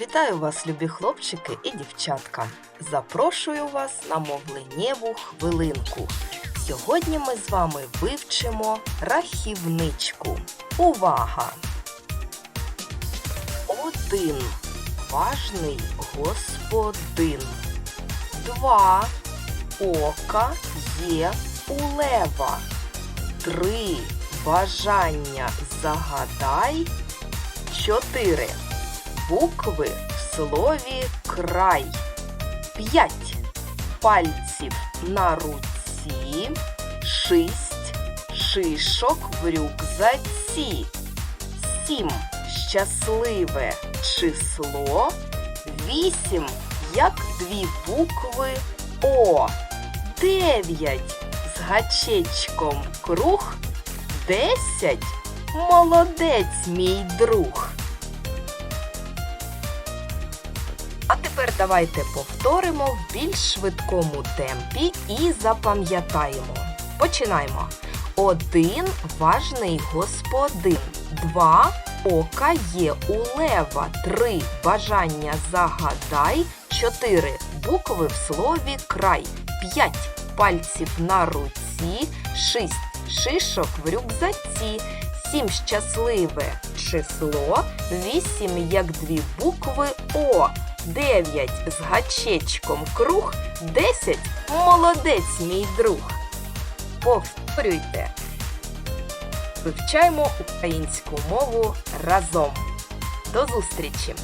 Вітаю вас, любі хлопчики і дівчатка. Запрошую вас на мовленнєву хвилинку. Сьогодні ми з вами вивчимо рахівничку. Увага! Один важний господин. Два ока є у лева. Три бажання загадай. Чотири букви в слові край. П'ять пальців на руці. Шість шишок в рюкзаці. Сім щасливе число. Вісім як дві букви О. Дев'ять з гачечком круг. Десять молодець мій друг. А тепер давайте повторимо в більш швидкому темпі і запам'ятаємо. Починаємо. Один важний господин. Два ока є у лева. Три бажання загадай. Чотири букви в слові край. П'ять пальців на руці. Шість шишок в рюкзаці. Сім щасливе число. Вісім як дві букви О. 9 з гачечком круг, 10 молодець мій друг. Повторюйте. Вивчаємо українську мову разом. До зустрічі!